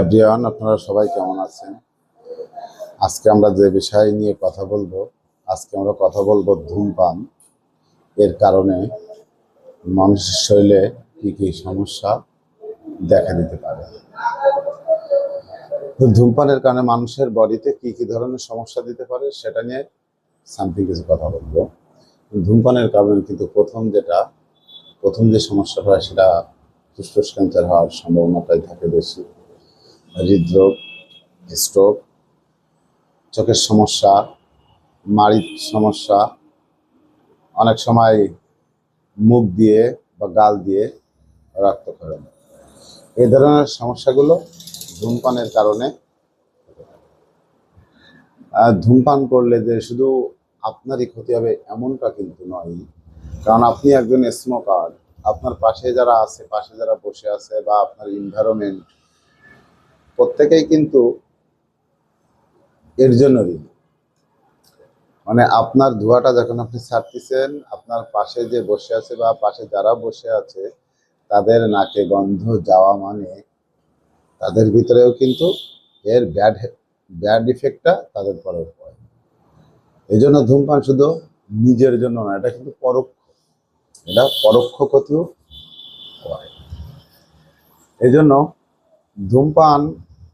Everyone আপনারা সবাই কেমন আছেন? আজকে আমরা যে বিষয় নিয়ে কথা বলব, আজকে আমরা কথা বলব ধূমপান। এর কারণে মানুষের শরীরে কি কি সমস্যা দেখা দিতে পারে? তো ধূমপানের কারণে মানুষের বডিতে কি কি ধরনের সমস্যা দিতে পারে, সেটা নিয়ে সামথিং কিছু কথা বলব। ধূমপানের কারণে কিন্তু প্রথম যেটা, প্রথম যে সমস্যা হয় সেটা ফুসফুস ক্যান্সার হওয়ার সম্ভাবনাটাই থাকে বেশি। হৃদরোগ, স্ট্রোক, চোখের সমস্যা, মাড়ির সমস্যা, অনেক সময় মুখ দিয়ে বা গাল দিয়ে রক্তক্ষরণ এই ধরনের সমস্যাগুলো ধূমপানের কারণে ধূমপান করলে যে শুধু আপনারই ক্ষতি হবে এমনটা কিন্তু নয়। কারণ আপনি একজন স্মোকার আপনার পাশে যারা আছে, পাশে যারা বসে আছে বা আপনার ইনভায়রনমেন্ট প্রত্যেকেই কিন্তু এর জন্য ঋণী মানে আপনার ধোঁয়াটা যখন আপনি ছাড়তেছেন, আপনার পাশে যে বসে আছে বা পাশে যারা বসে আছে, তাদের নাকে গন্ধ যাওয়া মানে তাদের ভিতরেও কিন্তু এর ব্যাড ব্যাড ইফেক্টটা তাদের পরে পড়ে। এই জন্য ধূমপান শুধু নিজের জন্য না, এটা কিন্তু পরোক্ষ। এটা পরোক্ষ ক্ষতিও হয় এই জন্য ধূমপান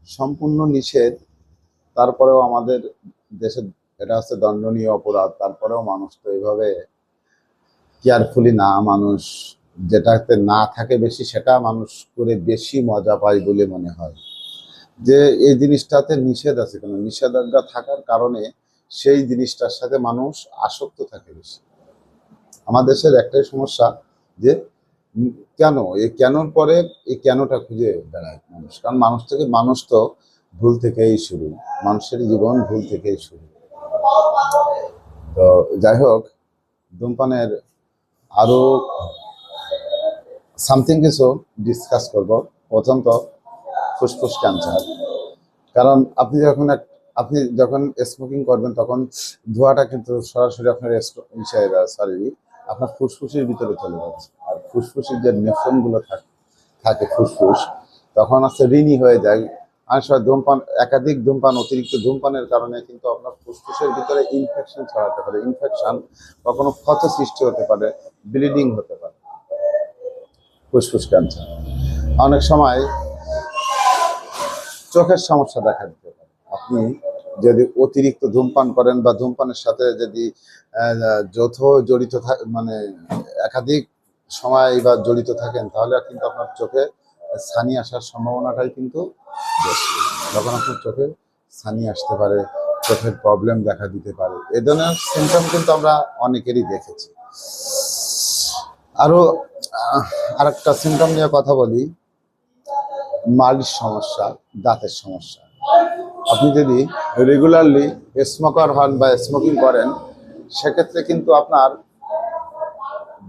সম্পূর্ণ নিষেধ, তারপরেও আমাদের দেশে এটা হচ্ছে দণ্ডনীয় অপরাধ, তারপরেও মানুষ তো এইভাবে কেয়ারফুলি না, মানুষ যেটাতে না থাকে বেশি সেটা মানুষ করে বেশি মজা পায় বলে মনে হয়। যে এই জিনিসটাতে নিষেধ আছে কেন, নিষেধাজ্ঞা থাকার কারণে সেই জিনিসটার সাথে মানুষ আসক্ত থাকে বেশি। আমাদের দেশের একটাই সমস্যা যে কেন? এই কেনর পরে এই কেনটা খুঁজে বেড়ায় মানুষ। কারণ মানুষ থেকে মানুষ তো ভুল থেকেই শুরু। মানুষের জীবন ভুল থেকেই শুরু। তো যাই হোক, ধূমপানের আরও সামথিং কিছু ডিসকাস করব। প্রথম তো ফুসফুস ক্যান্সার কারণ আপনি যখন এক, আপনি যখন স্মোকিং করবেন, তখন ধোঁয়াটা কিন্তু সরাসরি আপনার সরি আপনার ফুসফুসের ভিতরে চলে যাচ্ছে। ফুসফুসের যে নেফ্রনগুলো থাকে থাকে ফুসফুস, তখন হচ্ছে ঋণী হয়ে যায়। সময় ধূমপান, একাধিক ধূমপান, অতিরিক্ত ধূমপানের কারণে কিন্তু আপনার ফুসফুসের ভিতরে ইনফেকশন ছড়াতে পারে। ইনফেকশন কখনো ক্ষত সৃষ্টি হতে পারে ব্লিডিং হতে পারে। ফুসফুস ক্যান্সার অনেক সময় চোখের সমস্যা দেখা দিতে পারে। আপনি যদি অতিরিক্ত ধূমপান করেন বা ধূমপানের সাথে যদি যৌথ জড়িত মানে একাধিক সময় বা জড়িত থাকেন তাহলে কিন্তু আপনার চোখে ছানি আসার সম্ভাবনাটাই কিন্তু বেশি। তখন আপনার চোখে ছানি আসতে পারে চোখের প্রবলেম দেখা দিতে পারে এ ধরনের সিমটম কিন্তু আমরা অনেকেরই দেখেছি। আরও আহ, আরেকটা সিমটম নিয়ে কথা বলি মালির সমস্যা দাঁতের সমস্যা। আপনি যদি রেগুলারলি স্মোকার হন বা স্মোকিং করেন সেক্ষেত্রে কিন্তু আপনার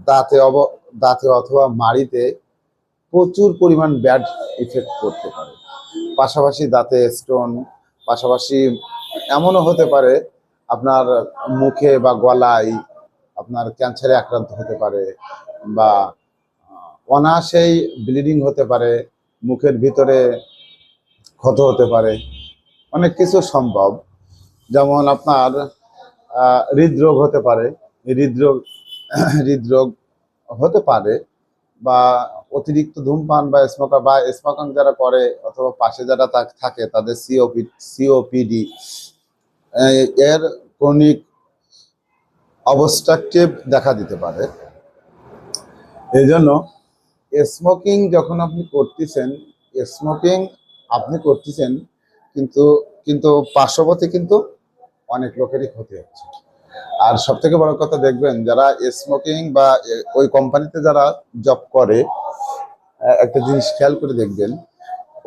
দাঁতে অব দাঁতে অথবা মাড়িতে প্রচুর পরিমাণ ব্যাড ইফেক্ট করতে পারে। পাশাপাশি দাঁতে স্টোন পাশাপাশি এমনও হতে পারে, আপনার মুখে বা গলায় আপনার ক্যান্সারে আক্রান্ত হতে পারে বা অনায়াসেই ব্লিডিং হতে পারে, মুখের ভিতরে ক্ষত হতে পারে, অনেক কিছু সম্ভব। যেমন আপনার হৃদরোগ হতে পারে, হৃদরোগ হৃদরোগ হতে পারে বা অতিরিক্ত ধূমপান বা স্মোকার বা স্মোকিং যারা করে অথবা পাশে যারা থাক- তাদের সিওপি সিওপিডি এর ক্রনিক অবস্ট্রাকটিভ দেখা দিতে পারে। এই জন্য স্মোকিং যখন আপনি করতেছেন স্মোকিং আপনি করতেছেন, কিন্তু কিন্তু পার্শ্ববর্তী কিন্তু অনেক লোকেরই ক্ষতি হচ্ছে। আর সব থেকে বড় কথা দেখবেন, যারা স্মোকিং বা ওই কোম্পানিতে যারা জব করে একটা জিনিস খেয়াল করে দেখবেন,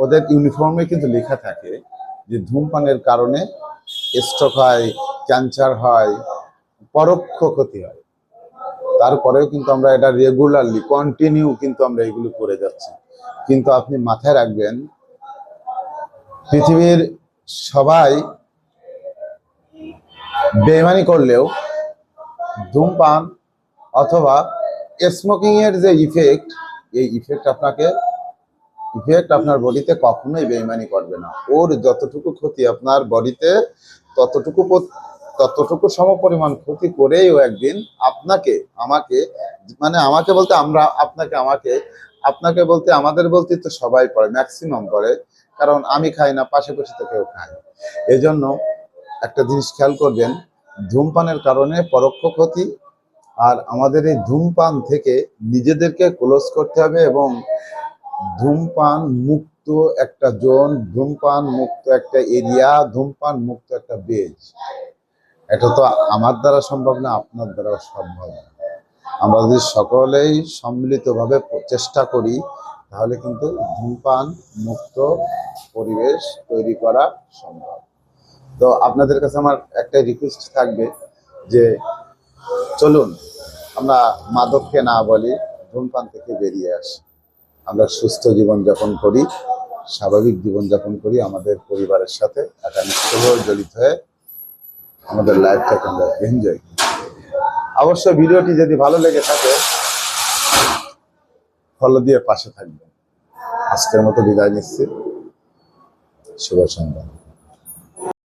ওদের ইউনিফর্মে কিন্তু লেখা থাকে যে ধূমপানের কারণে স্ট্রোক হয় ক্যান্সার হয়, পরোক্ষ ক্ষতি হয়। তারপরেও কিন্তু আমরা এটা রেগুলারলি কন্টিনিউ কিন্তু আমরা এগুলো করে যাচ্ছি। কিন্তু আপনি মাথায় রাখবেন, পৃথিবীর সবাই বেমানি করলেও ধূমপান অথবা স্মোকিং এর যে ইফেক্ট এই ইফেক্ট আপনাকে ইফেক্ট আপনার বডিতে কখনোই বেইমানি করবে না। ওর যতটুকু ক্ষতি আপনার বডিতে ততটুকু ততটুকু সমপরিমাণ ক্ষতি করেই ও একদিন আপনাকে, আমাকে মানে আমাকে বলতে আমরা, আপনাকে, আমাকে, আপনাকে বলতে আমাদের বলতে তো সবাই পড়ে ম্যাক্সিমাম করে। কারণ আমি খাই না, পাশাপাশি তো কেউ খায় এই জন্য একটা জিনিস খেয়াল করবেন, ধূমপানের কারণে পরোক্ষ ক্ষতি আর আমাদের এই ধূমপান থেকে নিজেদেরকে ক্লোজ করতে হবে এবং ধূমপান মুক্ত একটা জোন, ধূমপান মুক্ত একটা এরিয়া ধূমপান মুক্ত একটা বেজ এটা তো আমার দ্বারা সম্ভব না, আপনার দ্বারাও সম্ভব না। আমরা যদি সকলেই সম্মিলিতভাবে চেষ্টা করি, তাহলে কিন্তু ধূমপান মুক্ত পরিবেশ তৈরি করা সম্ভব। তো আপনাদের কাছে আমার একটাই রিকোয়েস্ট থাকবে যে চলুন, আমরা মাদককে না বলি, ধূমপান থেকে বেরিয়ে আসি। আমরা সুস্থ জীবনযাপন করি, স্বাভাবিক জীবনযাপন করি আমাদের পরিবারের সাথে একানিষ্ঠভাবে জড়িত হয়ে আমাদের লাইফটাকে আমরা এনজয় করি। অবশ্যই ভিডিওটি যদি ভালো লেগে থাকে ফলো দিয়ে পাশে থাকবেন। আজকের মতো বিদায় নিচ্ছি। শুভ সন্ধ্যা।